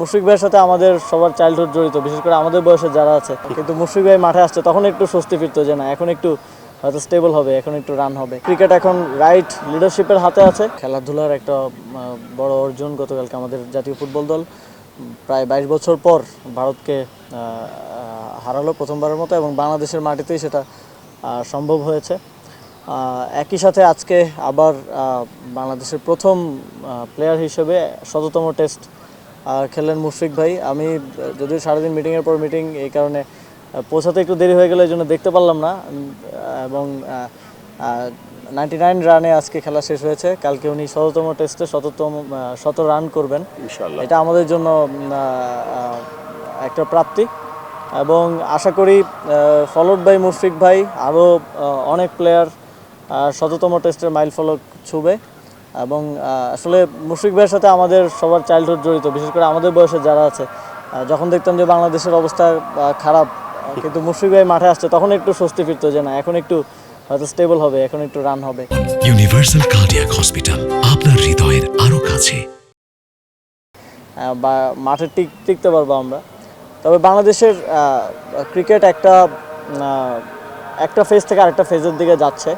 মুশফিক ভাইয়ের সাথে আমাদের সবার চাইল্ডহুড জড়িত, বিশেষ করে আমাদের বয়সের যারা আছে। কিন্তু মুশফিক ভাই মাঠে আসছে, তখন একটু স্বস্তি ফিরতো যে না, এখন একটু হয়তো স্টেবল হবে, এখন একটু রান হবে। ক্রিকেট এখন রাইট লিডারশিপের হাতে আছে। খেলাধুলার একটা বড় অর্জন গতকালকে আমাদের জাতীয় ফুটবল দল। প্রায় বাইশ বছর পর ভারতকে হারালো প্রথমবারের মতো এবং বাংলাদেশের মাটিতেই সেটা সম্ভব হয়েছে। একই সাথে আজকে আবার বাংলাদেশের প্রথম প্লেয়ার হিসেবে শততম টেস্ট খেললেন মুশফিক ভাই। আমি যদিও সারাদিন মিটিংয়ের পর মিটিং এই কারণে পৌঁছাতে একটু দেরি হয়ে গেলে এই জন্য দেখতে পারলাম না। এবং নাইনটি নাইন রানে আজকে খেলা শেষ হয়েছে। কালকে উনি শততম টেস্টে শততম শত রান করবেন। ইনশাআল্লাহ। এটা আমাদের জন্য একটা প্রাপ্তি। এবং আশা করি ফলোড বাই মুশফিক ভাই আরও অনেক প্লেয়ার শততম টেস্টের মাইল ফলক ছুবে। এবং আসলে মুশফিক ভাইয়ের সাথে আমাদের সবার চাইল্ডহুড জড়িত বিশেষ করে আমাদের বয়সে যারা আছে যখন দেখতাম যে বাংলাদেশের অবস্থা খারাপ কিন্তু মুশফিক ভাই মাঠে আসছে তখন একটু স্বস্তি ফিরতো যে না এখন একটু হয়তো স্টেবল হবে এখন একটু রান হবে। ইউনিভার্সাল কার্ডিয়াক হসপিটাল আপনার হৃদয়ের আরও কাছে। বা মাঠে টিক টিকতে পারব আমরা। তবে বাংলাদেশের ক্রিকেট একটা একটা ফেজ থেকে আরেকটা ফেজের দিকে যাচ্ছে।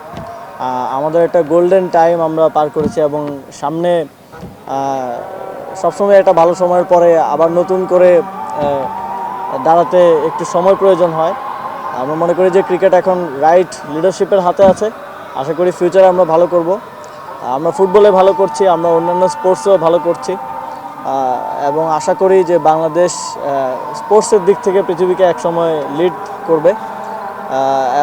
আমাদের একটা গোল্ডেন টাইম আমরা পার করেছি এবং সামনে সবসময় একটা ভালো সময়ের পরে আবার নতুন করে দাঁড়াতে একটু সময় প্রয়োজন হয়। আমরা মনে করি যে ক্রিকেট এখন রাইট লিডারশিপের হাতে আছে। আশা করি ফিউচারে আমরা ভালো করব। আমরা ফুটবলে ভালো করছি, আমরা অন্যান্য স্পোর্টসেও ভালো করছি। এবং আশা করি যে বাংলাদেশ স্পোর্টসের দিক থেকে পৃথিবীকে একসময় লিড করবে।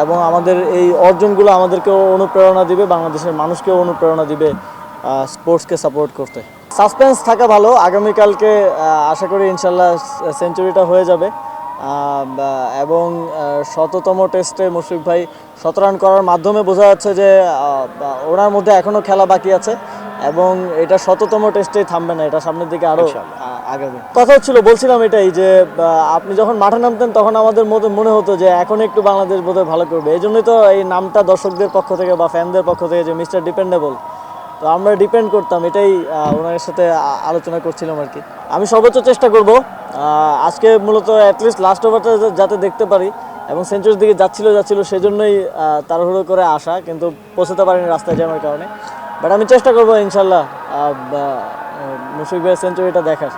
এবং আমাদের এই অর্জনগুলো আমাদেরকেও অনুপ্রেরণা দিবে বাংলাদেশের মানুষকেও অনুপ্রেরণা দিবে স্পোর্টসকে সাপোর্ট করতে। সাসপেন্স থাকা ভালো আগামীকালকে আশা করি ইনশাল্লাহ সেঞ্চুরিটা হয়ে যাবে। এবং শততম টেস্টে মুশফিক ভাই শত রান করার মাধ্যমে বোঝা যাচ্ছে যে ওনার মধ্যে এখনও খেলা বাকি আছে এবং এটা শততম টেস্টেই থামবে না এটা সামনের দিকে আরও কথা হচ্ছিল, বলছিলাম এটাই যে আপনি যখন মাঠে নামতেন তখন আমাদের মধ্যে মনে হতো যে, এখন একটু বাংলাদেশ বোধহয় ভালো করবে। এই জন্যই তো এই নামটা দর্শকদের পক্ষ থেকে বা ফ্যানদের পক্ষ থেকে যে, মিস্টার ডিপেন্ডেবল। তো আমরা ডিপেন্ড করতাম, এটাই ওনার সাথে আলোচনা করছিলাম আর কি। আমি সর্বোচ্চ চেষ্টা করব আজকে মূলত অ্যাটলিস্ট লাস্ট ওভারটা যাতে দেখতে পারি এবং সেঞ্চুরির দিকে যাচ্ছিল যাচ্ছিল সেজন্যই তাড়াহুড়ো করে আসা, কিন্তু পৌঁছতে পারিনি রাস্তায় জ্যামের কারণে। বাট আমি চেষ্টা করব ইনশাল্লাহ মুশফিক ভাইয়ের সেঞ্চুরিটা দেখার।